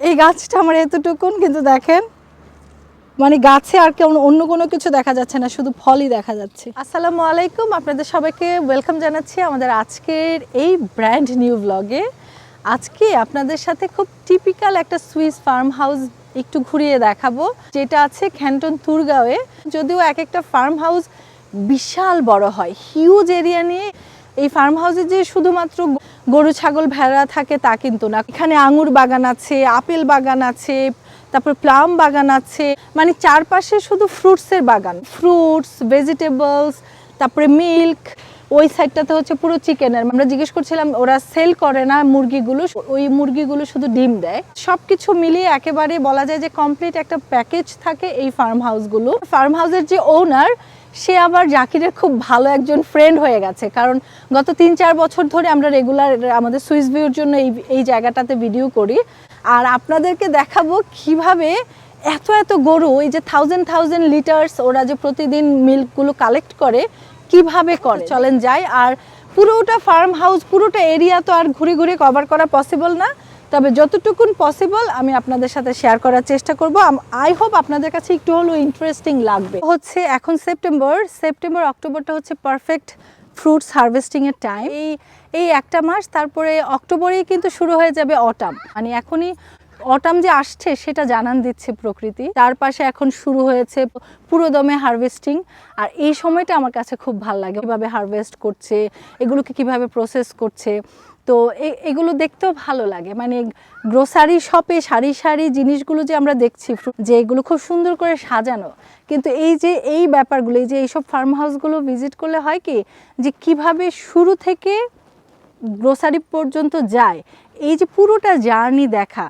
এই গাছটা আমার এতটুকুন, কিন্তু দেখেন মানে গাছে আর কেমন অন্য কোনো কিছু দেখা যাচ্ছে না, শুধু ফলই দেখা যাচ্ছে। আসসালামু আলাইকুম, আপনাদের সবাইকে ওয়েলকাম জানাচ্ছি আমাদের আজকের এই ব্র্যান্ড নিউ ব্লগে আজকে আপনাদের সাথে খুব টিপিক্যাল একটা সুইস ফার্ম হাউস একটু ঘুরিয়ে দেখাবো, যেটা আছে খ্যান্টন তুরগাঁওয়ে যদিও এক একটা ফার্ম হাউস বিশাল বড় হয় হিউজ এরিয়া নিয়ে। এই ফার্ম হাউসে যে শুধুমাত্র গরু, ছাগল, ভেড়া থাকে তা কিন্তু না। এখানে আঙুর বাগান আছে, আপেল বাগান আছে, তারপর প্লাম বাগান আছে মানে চারপাশে শুধু ফ্রুটসের বাগান। ফ্রুটস ভেজিটেবলস তারপরে মিল্ক ওই সাইডটাতে হচ্ছে পুরো চিকেনের আমরা জিজ্ঞেস করছিলাম, ওরা সেল করে না মুরগিগুলো? ওই মুরগিগুলো শুধু ডিম দেয়। সব কিছু মিলিয়ে একেবারে বলা যায় যে কমপ্লিট একটা প্যাকেজ থাকে এই ফার্ম হাউসগুলো ফার্ম হাউসের যে ওনার সে আবার জাকিরের খুব ভালো একজন ফ্রেন্ড হয়ে গেছে। কারণ গত তিন চার বছর ধরে আমরা রেগুলার আমাদের সুইস ভিউর জন্য এই এই জায়গাটাতে ভিডিও করি। আর আপনাদেরকে দেখাবো কীভাবে এত এত গরু এই যে থাউজেন্ড থাউজেন্ড লিটার্স ওরা যে প্রতিদিন মিল্কগুলো কালেক্ট করে কীভাবে করে চলেন যাই। আর পুরোটা ফার্ম হাউস পুরোটা এরিয়া তো আর ঘুরে ঘুরে কভার করা পসিবল না। তবে যতটুকুন পসিবল আমি আপনাদের সাথে শেয়ার করার চেষ্টা করব। আই হোপ আপনাদের কাছে একটু হলেও ইন্টারেস্টিং লাগবে। হচ্ছে এখন সেপ্টেম্বর সেপ্টেম্বর অক্টোবরটা হচ্ছে পারফেক্ট ফ্রুটস হারভেস্টিং এর টাইম এই এই একটা মাস তারপরে অক্টোবরেই কিন্তু শুরু হয়ে যাবে অটাম মানে এখনই অটাম যে আসছে সেটা জানান দিচ্ছে প্রকৃতি। তার পাশে এখন শুরু হয়েছে পুরো দমে হারভেস্টিং। আর এই সময়টা আমার কাছে খুব ভালো লাগে। কীভাবে হারভেস্ট করছে, এগুলোকে কীভাবে প্রসেস করছে। তো এগুলো দেখতেও ভালো লাগে। মানে গ্রোসারি শপে সারি সারি জিনিসগুলো যে আমরা দেখছি যে এগুলো খুব সুন্দর করে সাজানো। কিন্তু এই যে এই ব্যাপারগুলো, এই যে এইসব ফার্ম হাউসগুলো ভিজিট করলে হয় কি, যে কীভাবে শুরু থেকে গ্রোসারি পর্যন্ত যায়, এই যে পুরোটা জার্নি দেখা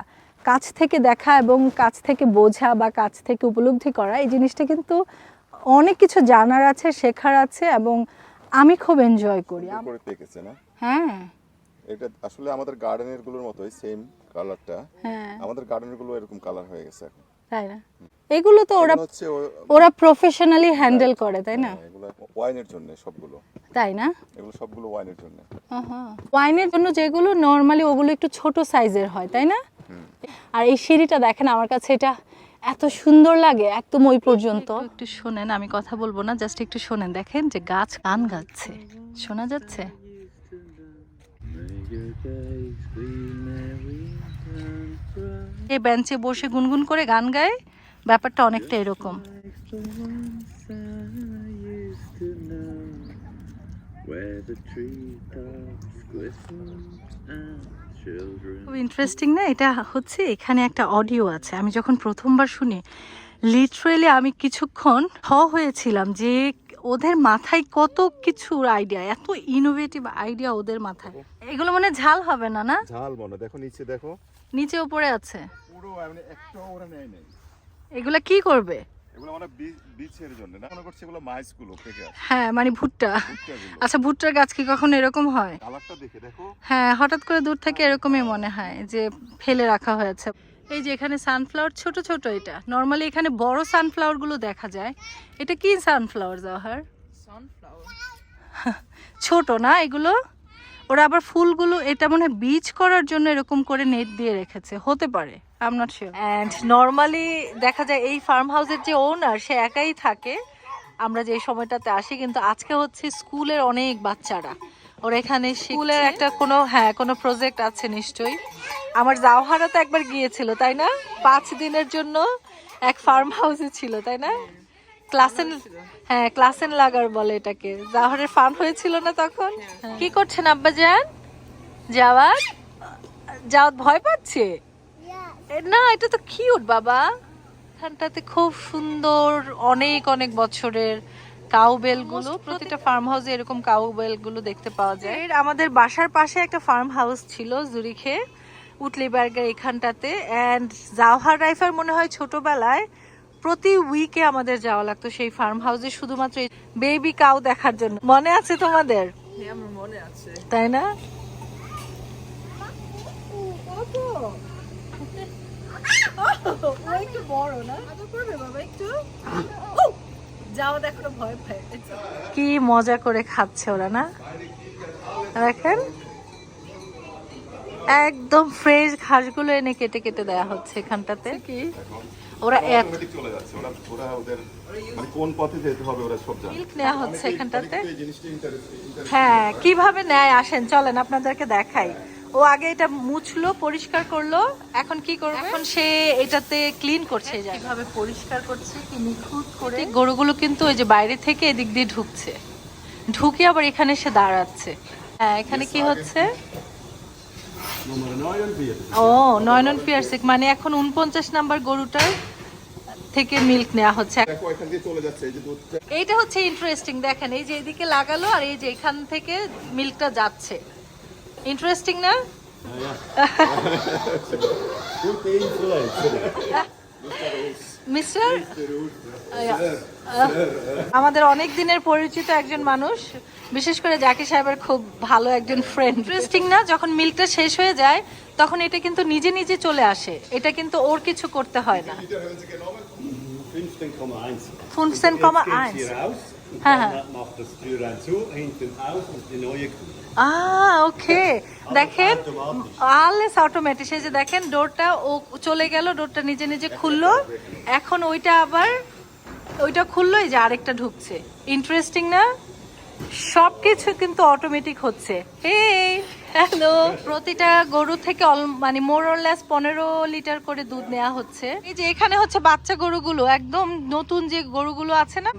কাছ থেকে দেখা এবং কাছ থেকে বোঝা বা কাছ থেকে উপলব্ধি করা এই জিনিসটা কিন্তু অনেক কিছু জানার আছে শেখার আছে এবং আমি খুব এনজয় করি। না হ্যাঁ? এটা আসলে আমাদের গার্ডেনেরগুলোর মতোই সেম কালারটা হ্যাঁ। আমাদের গার্ডেনেরগুলো এরকম কালার হয়ে গেছে এখন। তাই না? এগুলো তো ওরা ওরা প্রফেশনালি হ্যান্ডেল করে তাই না? হ্যাঁ, এগুলো ওয়াইনের জন্য সবগুলো। তাই না? এগুলো সবগুলো ওয়াইনের জন্য। ওয়াইনের জন্য যেগুলো নর্মালি ওগুলো একটু ছোট সাইজের হয় তাই না? আর এই সিঁড়িটা দেখেন আমার কাছে এটা এত সুন্দর লাগে একদম ওই পর্যন্ত। একটু শোনেন আমি কথা বলব না জাস্ট একটু শোনেন। দেখেন যে গাছ গান গাচ্ছে। শোনা যাচ্ছে? এই বেঞ্চে বসে গুনগুন করে গান গায় ব্যাপারটা অনেকটা এরকম। Where the treetops glisten and খুব ইন্টারেস্টিং না? এটা হচ্ছে এখানে একটা অডিও আছে। আমি যখন প্রথমবার শুনি লিটারেলি আমি কিছুক্ষণ হ হয়েছিলাম যে ওদের মাথায় কত কিছুর আইডিয়া এত ইনোভেটিভ আইডিয়া ওদের মাথায়। এগুলো মানে ঝাল হবে না না? ঝাল মনে দেখো নিচে দেখো। নিচে উপরে আছে। পুরো মানে একটা ওরা নেয় নেই। এগুলা কি করবে? এগুলো মানে বীজের জন্য না? মনে করছে এগুলো মাইসগুলো পেকে হ্যাঁ মানে ভুট্টা। আচ্ছা ভুট্টার গাছ কি কখনো এরকম হয়? কালারটা দেখে দেখো। হ্যাঁ হঠাৎ করে দূর থেকে এরকমই মনে হয় যে ফেলে রাখা হয়েছে। এই যে এখানে সানফ্লাওয়ার ছোট ছোট এটা। নর্মালি এখানে বড় সানফ্লাওয়ারগুলো দেখা যায়। এটা কি সানফ্লাওয়ার জাহার ছোট না এগুলো? ওরা আবার ফুলগুলো এটা মনে হয় বীজ করার জন্য এরকম করে নেট দিয়ে রেখেছে। হতে পারে। I am not sure and normally দেখা যায় এই ফার্ম হাউসের যে ওনার সে একাই থাকে। আমরা যে সময়টাতে আসি কিন্তু আজকে হচ্ছে স্কুলের অনেক বাচ্চারা। ওরা এখানে স্কুলের একটা কোনো হ্যাঁ কোনো প্রজেক্ট আছে নিশ্চয়ই। আমার জাওহারা তো একবার গিয়েছিল তাই না? পাঁচ দিনের জন্য এক ফার্ম হাউসে ছিল তাই না? ক্লাসেন হ্যাঁ ক্লাসেন লাগার বলে এটাকে। জাওহারের ফার্ম হয়েছিল না তখন? কি করছেন আব্বা যান যাওয়ার যাওয়াত ভয় পাচ্ছে? না এটা তো কিউট বাবা। এখানটাতে খুব সুন্দর অনেক অনেক বছরের কাউবেলগুলো প্রতিটা ফার্ম হাউসে এরকম কাউবেলগুলো দেখতে পাওয়া যায়। আমাদের বাসার পাশে একটা ফার্ম হাউস ছিল জুরিখে উটলিবার্গের এখানটাতে। অ্যান্ড জাওহার রাইফার মনে হয় ছোটবেলায় প্রতি উইকে আমাদের যাওয়া লাগতো সেই ফার্ম হাউসে শুধুমাত্র বেবি কাউ দেখার জন্য। মনে আছে তোমাদের? মনে আছে। তাই না? ও একটু বড় না? করবে বাবা একটু? যাও দেখো ভয় কি মজা করে খাচ্ছে ওরা না? দেখেন। একদম ফ্রেশ ঘাসগুলো এনে কেটে কেটে দেয়া হচ্ছে এখানটাতে। কি? ওরা এত চলে যাচ্ছে। ওরা ওরা ওদের মানে কোন পথে যেতে হবে ওরা সব জানে। মিল্ক নেওয়া হচ্ছে এখানটাতে। ইন্টারেস্টিং হ্যাঁ কীভাবে নেয়? আসেন চলেন আপনাদেরকে দেখাই। ও আগে এটা মুছলো পরিষ্কার করল এখন কি করবে? এখন সে এটাতে ক্লিন করছে কীভাবে পরিষ্কার করছে কি নিখুঁত করে? গরুগুলো কিন্তু ওই যে বাইরে থেকে এদিক দিয়ে ঢুকছে। ঢুকে আবার এখানে সে দাঁড়াচ্ছে। হ্যাঁ এখানে কি হচ্ছে? ও নয়নন পিয়ারসিক মানে এখন উনপঞ্চাশ নাম্বার গরুটার থেকে মিল্ক নেওয়া হচ্ছে। দেখো এখান দিয়ে চলে যাচ্ছে এই যে দুধটা। এইটা হচ্ছে ইন্টারেস্টিং দেখেন এই যে এদিকে লাগালো আর এই যে এখান থেকে মিল্কটা যাচ্ছে। ইন্টারেস্টিং না মিস্টার আমাদের অনেক দিনের পরিচিত একজন মানুষ বিশেষ করে জাকির সাহেবের খুব ভালো একজন ফ্রেন্ড ইন্টারেস্টিং না? যখন মিল্কটা শেষ হয়ে যায় তখন এটা কিন্তু নিজে নিজে চলে আসে। এটা কিন্তু ওর কিছু করতে হয় না। 15,1. ফুনসেন ওকে দেখেন আলেস অটোমেটিক সেই যে দেখেন ডোরটা ও চলে গেল ডোরটা নিজে নিজে খুললো। এখন ওইটা আবার, ওইটা খুললো যে আরেকটা ঢুকছে। ইন্টারেস্টিং না? সবকিছু কিন্তু অটোমেটিক হচ্ছে। হে হ্যালো প্রতিটা গরু থেকে মানে মোরলেস পনেরো লিটার করে দুধ নেওয়া হচ্ছে। এই যে এখানে হচ্ছে বাচ্চা গরুগুলো, একদম নতুন যে গরুগুলো আছে না?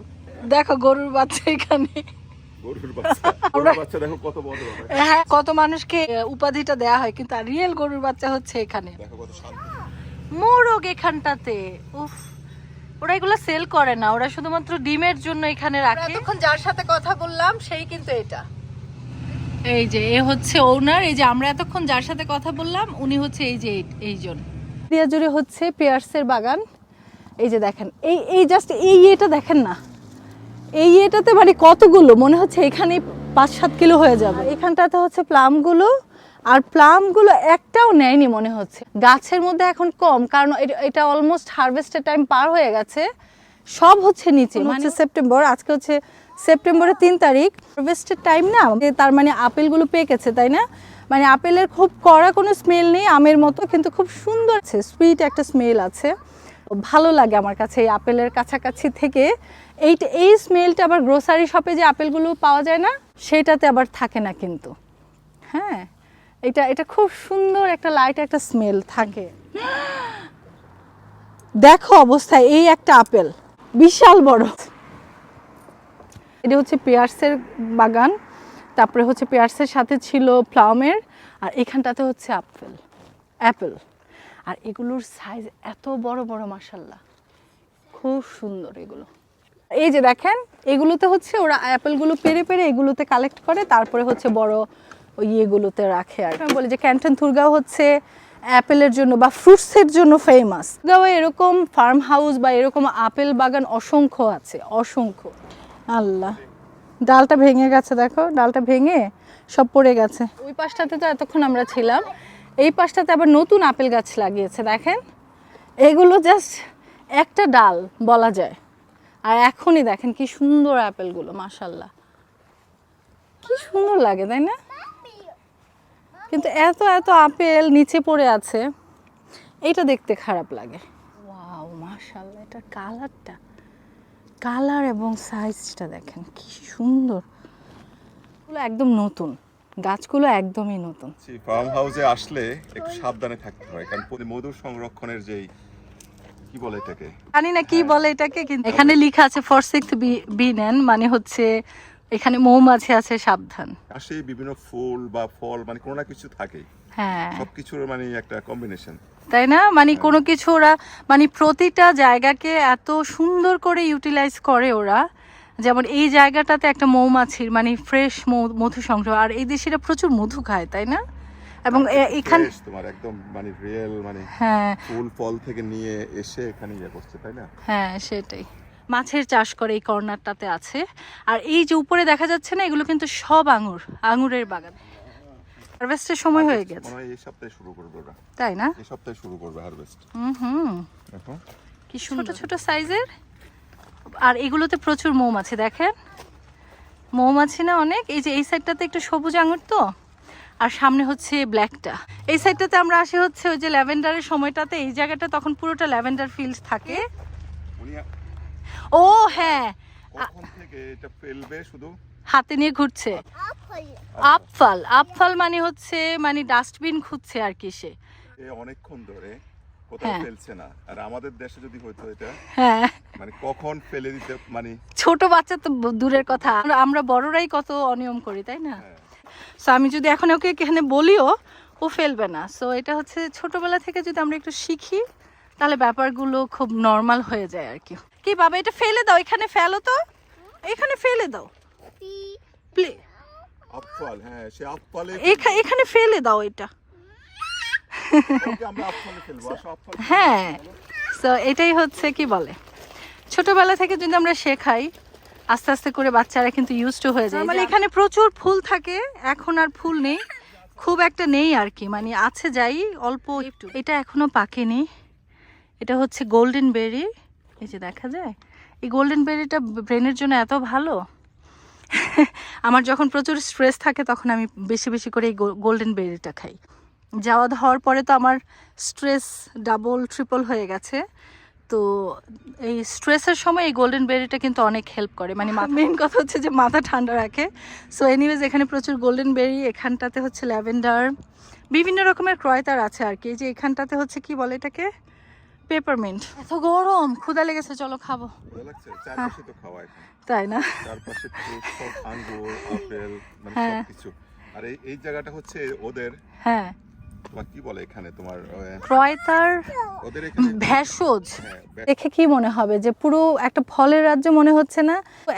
দেখো গরুর বাচ্চা এখানে। গরুর বাচ্চা। গরুর বাচ্চা দেখো কত বড় হ্যাঁ কত মানুষকে উপাধিটা দেয়া হয় কিন্তু রিয়েল গরুর বাচ্চা হচ্ছে এখানে। দেখো কত শান্ত। মোরগ এখানটাতে উফ। ওরা এগুলো সেল করে না ওরা শুধুমাত্র ডিমের জন্য এখানে রাখে। তখন যার সাথে কথা বললাম সেই কিন্তু এটা। এই যে এ হচ্ছে ওনার এই যে আমরা এতক্ষণ যার সাথে কথা বললাম উনি হচ্ছে এই যে এই- এইজন। জুড়ে হচ্ছে পেয়ার্সের বাগান। এই যে দেখেন এই এই জাস্ট এই এটা দেখেন না। এই এটাতে মানে কতগুলো? মনে হচ্ছে এখানে পাঁচ সাত কিলো হয়ে যাবে। এখানটাতে হচ্ছে প্লামগুলো আর প্লামগুলো একটাও নেয়নি মনে হচ্ছে। গাছের মধ্যে এখন কম কারণ এটা- অলমোস্ট হারভেস্টের টাইম পার হয়ে গেছে। সব হচ্ছে নিচে মানে সেপ্টেম্বর আজকে হচ্ছে সেপ্টেম্বরের তিন তারিখ। হারভেস্টের টাইম না তার মানে আপেলগুলো পেয়ে গেছে তাই না? মানে আপেলের খুব কড়া কোনো স্মেল নেই আমের মতো কিন্তু খুব সুন্দর আছে সুইট একটা স্মেল আছে। ভালো লাগে আমার কাছে এই আপেলের কাছাকাছি থেকে। এইটা, এই স্মেলটা আবার গ্রোসারি শপে যে আপেলগুলো পাওয়া যায় না, সেটাতে আবার থাকে না কিন্তু। হ্যাঁ এটা এটা খুব সুন্দর একটা লাইট একটা স্মেল থাকে। দেখো অবস্থায় এই একটা আপেল, বিশাল বড়। এটা হচ্ছে পেয়ার্সের বাগান, তারপরে হচ্ছে পেয়ার্সের সাথে ছিল প্লামের আর এখানটাতে হচ্ছে আপেল, অ্যাপেল। আর এগুলোর সাইজ এত বড় বড় মাসাল্লাহ খুব সুন্দর এগুলো। এই যে দেখেন, এগুলোতে হচ্ছে ওরা অ্যাপেলগুলো পেরে পেরে এগুলোতে কালেক্ট করে, তারপরে হচ্ছে বড় ওই ইয়েগুলোতে রাখে আর বলি যে ক্যান্টন থুরগাঁও হচ্ছে অ্যাপেলের জন্য বা ফ্রুটসের জন্য ফেমাস থুরগাঁও এরকম ফার্ম হাউস বা এরকম আপেল বাগান অসংখ্য আছে, অসংখ্য। আল্লাহ। ডালটা ভেঙে গেছে, দেখো, ডালটা ভেঙে সব পড়ে গেছে। ওই পাশটাতে তো এতক্ষণ আমরা ছিলাম। এই পাশটাতে আবার নতুন আপেল গাছ লাগিয়েছে, দেখেন? এগুলো জাস্ট একটা ডাল, বলা যায়। আর এখনই দেখেন কি সুন্দর আপেলগুলো মাশাল্লাহ কি সুন্দর লাগে, তাই না? কিন্তু এত এত আপেল নিচে পড়ে আছে, এটা দেখতে খারাপ লাগে। ওয়াও মাশাল্লাহ কালারটা। কালার এবং সাইজটা দেখেন, কি সুন্দর। একদম নতুন। গাছগুলো একদমই নতুন। ফার্ম হাউসে আসলে একটু সাবধানে থাকতে হয় কারণ মধুর সংরক্ষণের যেই কি বলে এটাকে? জানি না কি বলে এটাকে কিন্তু এখানে লেখা আছে ফর সিক্স বি নেন মানে হচ্ছে এখানে মৌমাছি আছে সাবধান। আসে বিভিন্ন ফুল বা ফল মানে কোনো না কিছু থাকে হ্যাঁ। সবকিছুর মানে একটা কম্বিনেশন তাই না? মানে কোনো কিছু ওরা মানে প্রতিটা জায়গাকে এত সুন্দর করে ইউটিলাইজ করে ওরা যেমন এই জায়গাটাতে একটা মৌমাছির মানে ফ্রেশ মধু সংগ্রহ আর এই দেশিরা প্রচুর মধু খায় তাই না? এবং এখানে তোমার একদম মানে রিয়েল মানে হ্যাঁ। ফুল ফল থেকে নিয়ে এসে এখানে ইয়ে করছে তাই না? হ্যাঁ সেটাই। মাছের চাষ করে এই কর্নারটাতে আছে। আর এই যে উপরে দেখা যাচ্ছে না এগুলো কিন্তু সব আঙুর আঙুরের বাগান। হারভেস্টের সময় হয়ে গেছে। মনে এই সপ্তাহে শুরু করবে ওরা। তাই না? এই সপ্তাহে শুরু করবে হারভেস্ট হুম হুম। দেখো। কি ছোট ছোট সাইজের আর এগুলোতে প্রচুর মৌমাছি দেখেন? মৌমাছি না অনেক। এই যে এই সাইডটাতে একটু সবুজ আঙুর তো? আর সামনে হচ্ছে ব্ল্যাকটা এই সাইডটাতে আমরা আসি হচ্ছে ওই যে ল্যাভেন্ডারের সময়টাতে। এই জায়গাটা তখন পুরোটা ল্যাভেন্ডার ফিল্ড থাকে। ও হ্যাঁ। হাতে নিয়ে ঘুরছে। আপফাল। আপফাল মানে হচ্ছে মানে ডাস্টবিন খুঁজছে আর কি সে। অনেকক্ষণ ধরে কোথাও হ্যাঁ। ফেলছে না। আর আমাদের দেশে যদি হইতো এটা হ্যাঁ। মানে কখন ফেলে দিতে মানে ছোট বাচ্চা তো দূরের কথা। আমরা- আমরা বড়রাই কত অনিয়ম করি তাই না? হ্যাঁ। সো আমি যদি এখন ওকে এখানে বলিও ও ফেলবে না। সো এটা হচ্ছে ছোটবেলা থেকে যদি আমরা একটু শিখি তাহলে ব্যাপারগুলো খুব নর্মাল হয়ে যায় আর কি। কি বাবা এটা ফেলে দাও এখানে ফেলো তো। এখানে ফেলে দাও। প্লে হ্যাঁ এখানে ফেলে দাও এটা ওকে আমরা আফফালে ফেলব আসো আফফালে হ্যাঁ সো এটাই হচ্ছে কি বলে? ছোটবেলা থেকে যদি আমরা শেখাই আস্তে আস্তে করে বাচ্চারা কিন্তু ইউজ টু হয়ে যায়। মানে এখানে প্রচুর ফুল থাকে এখন আর ফুল নেই। খুব একটা নেই আর কি মানে আছে যাই অল্প একটু। এটা এখনও পাকেনি। এটা হচ্ছে গোল্ডেন বেরি এই যে দেখা যায়? এই গোল্ডেন বেরিটা ব্রেনের জন্য এত ভালো। আমার যখন প্রচুর স্ট্রেস থাকে তখন আমি বেশি বেশি করে এই গোল্ডেন বেরিটা খাই। যাওয়া হওয়ার পরে তো আমার স্ট্রেস ডাবল ট্রিপল হয়ে গেছে। তো এই স্ট্রেসের সময় এই গোল্ডেন বেরিটা কিন্তু অনেক হেল্প করে। মানে মেন কথা হচ্ছে যে মাথা ঠান্ডা রাখে। সো এনিওয়েজ এখানে প্রচুর গোল্ডেন বেরি এখানটাতে হচ্ছে ল্যাভেন্ডার বিভিন্ন রকমের ক্রয়তার আছে আর কি। যে এখানটাতে হচ্ছে কি বলে এটাকে? পেপারমিন্ট এত গরম! ক্ষুদা লেগেছে চলো খাব। এখন। তাই না? মানে হ্যাঁ। আর এই জায়গাটা হচ্ছে ওদের হ্যাঁ। তোমার কি বলে এখানে? তোমার ক্রয়তার ভেষজ। হ্যাঁ, দেখে কি মনে হবে যে পুরো একটা ফলের রাজ্য মনে হচ্ছে না?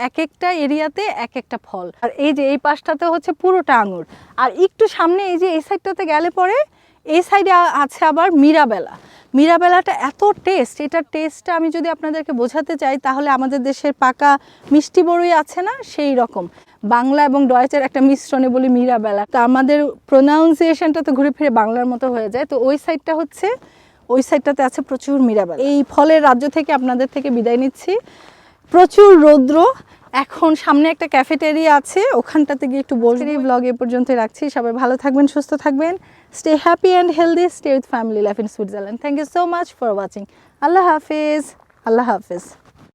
এক একটা এরিয়াতে এক একটা ফল। আর এই যে এই পাশটাতে হচ্ছে পুরোটা আঙুর। আর একটু সামনে এই যে এই সাইডটাতে গেলে পরে এই সাইডে আছে আবার মিরাবেলা। মিরাবেলাটা এত টেস্ট এটার টেস্টটা আমি যদি আপনাদেরকে বোঝাতে চাই তাহলে আমাদের দেশের পাকা মিষ্টি বড়ই আছে না? সেই রকম। বাংলা এবং ডয়েচের একটা মিশ্রণে বলি মিরাবেলা। তো আমাদের প্রোনাউন্সিয়েশনটা তো ঘুরে ফিরে বাংলার মতো হয়ে যায়। তো ওই সাইডটা হচ্ছে ওই সাইডটাতে আছে প্রচুর মিরাবেল। এই ফলের রাজ্য থেকে আপনাদের থেকে বিদায় নিচ্ছি। প্রচুর রৌদ্র। এখন সামনে একটা ক্যাফেটেরিয়া আছে ওখানটাতে গিয়ে একটু বলছি ব্লগ এ পর্যন্ত রাখছি। সবাই ভালো থাকবেন সুস্থ থাকবেন। Stay happy and healthy stay with family life in Switzerland thank you so much for watching আল্লাহ হাফিজ আল্লাহ হাফিজ।